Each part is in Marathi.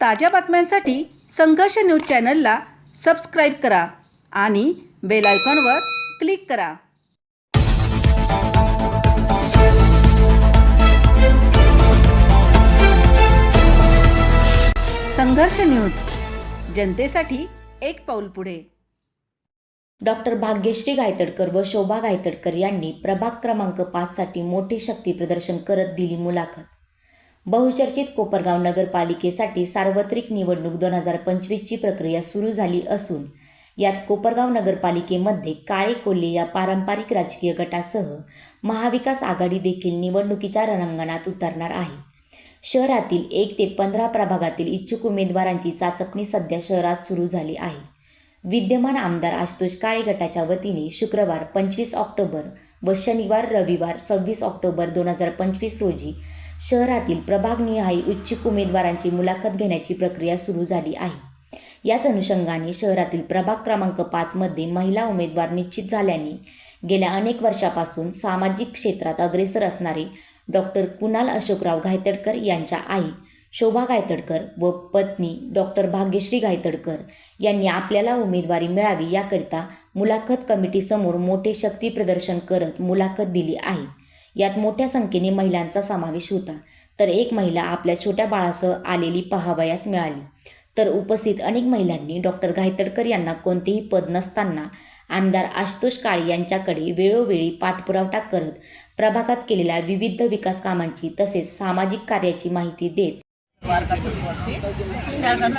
ताज्या बातम्यांसाठी संघर्ष न्यूज चॅनलला सबस्क्राईब करा आणि बेल आयकॉनवर क्लिक करा. संघर्ष न्यूज जनतेसाठी एक पाऊल पुढे. डॉक्टर भाग्यश्री गायतडकर व शोभा गायतडकर यांनी प्रभाग क्रमांक पाचसाठी मोठे शक्ती प्रदर्शन करत दिली मुलाखत. बहुचर्चित कोपरगाव नगरपालिकेसाठी सार्वत्रिक निवडणूक दोन हजार पंचवीसची प्रक्रिया सुरू झाली असून यात कोपरगाव नगरपालिकेमध्ये काळे कोल्हे या पारंपरिक राजकीय गटासह महाविकास आघाडी देखील निवडणुकीच्या रणांगणात उतरणार आहे. शहरातील एक ते पंधरा प्रभागातील इच्छुक उमेदवारांची चाचपणी सध्या शहरात सुरू झाली आहे. विद्यमान आमदार आशुतोष काळे गटाच्या वतीने शुक्रवार पंचवीस ऑक्टोबर व शनिवार रविवार सव्वीस ऑक्टोबर दोन हजार पंचवीस रोजी शहरातील प्रभागनिहाय इच्छुक उमेदवारांची मुलाखत घेण्याची प्रक्रिया सुरू झाली आहे. याच अनुषंगाने शहरातील प्रभाग क्रमांक पाचमध्ये महिला उमेदवार निश्चित झाल्याने गेल्या अनेक वर्षापासून सामाजिक क्षेत्रात अग्रेसर असणारे डॉक्टर कुणाल अशोकराव गायतडकर यांच्या आई शोभा गायतडकर व पत्नी डॉक्टर भाग्यश्री गायतडकर यांनी आपल्याला उमेदवारी मिळावी याकरिता मुलाखत कमिटीसमोर मोठे शक्ती प्रदर्शन करत मुलाखत दिली आहे. यात मोठ्या संख्येने महिलांचा समावेश होता. तर एक महिला आपल्या छोट्या बाळासह आलेली पहावयास मिळाली. तर उपस्थित अनेक महिलांनी डॉक्टर गायतडकर यांना कोणतेही पद नसताना आमदार आशुतोष काळे यांच्याकडे वेळोवेळी पाठपुरावा करत प्रभागात केलेल्या विविध विकास कामांची तसेच सामाजिक कार्याची माहिती देत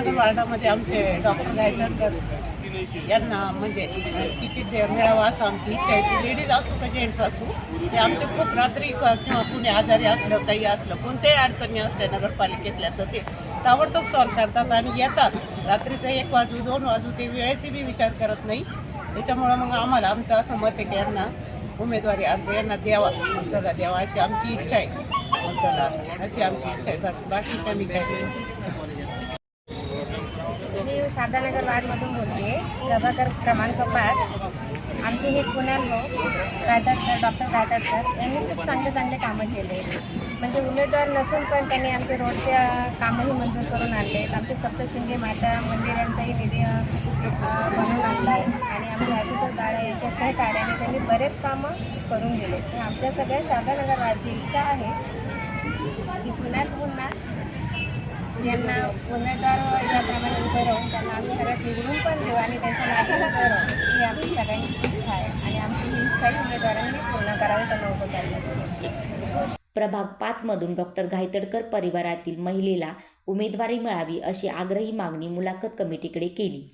वार्डामध्ये आमचे डॉक्टर यांना म्हणजे तिकीट दे मिळावं असं आमची इच्छा आहे. की लेडीज असू का जेंट्स असू ते आमचे खूप रात्री किंवा कुणी आजारी असलं काही असलं कोणत्याही अडचणी असल्या नगरपालिकेतल्या तर ते ताबडतोब सॉल्व करतात आणि येतात. रात्रीचं एक वाजू दोन वाजू ते वेळेची बी विचार करत नाही. त्याच्यामुळं मग आम्हाला आमचं असं मत आहे की यांना उमेदवारी अर्ज यांना द्यावा. आपल्याला द्यावा अशी आमची इच्छा आहे. आपल्याला अशी आमची इच्छा आहे. बस बाकी कमी काही सादानगर शारदानगर वार्डमधून बोलते प्रभाकर क्रमांक पाच. आमचे हे पुण्यात हो गायतडकर डॉक्टर गायतडकर यांनी खूप चांगले चांगले कामं केले. म्हणजे उमेदवार नसून पण त्यांनी आमचे रोडच्या कामंही मंजूर करून आणले. आमचे सप्तशृंगी माता मंदिर यांचाही निधी बनवून आणला आहे. आणि आमचे आशुतोष काळे यांच्या सहकार्याने त्यांनी बरेच कामं करून दिले. तर आमच्या सगळ्या शारदानगर वार्डची इच्छा आहे की पुण्यात पुन्हा यांना उमेदवार याप्रमाणे उभे राहून त्यांना आम्ही सगळ्यात निवडून पण देऊ आणि त्यांच्या मागे उभं ही आमची सगळ्यांची इच्छा आहे. आणि आमची ही इच्छाही उमेदवारांनी पूर्ण करावी त्यांना उभं करण्यात प्रभाग पाचमधून डॉक्टर गायतडकर परिवारातील महिलेला उमेदवारी मिळावी अशी आग्रही मागणी मुलाखत कमिटीकडे केली.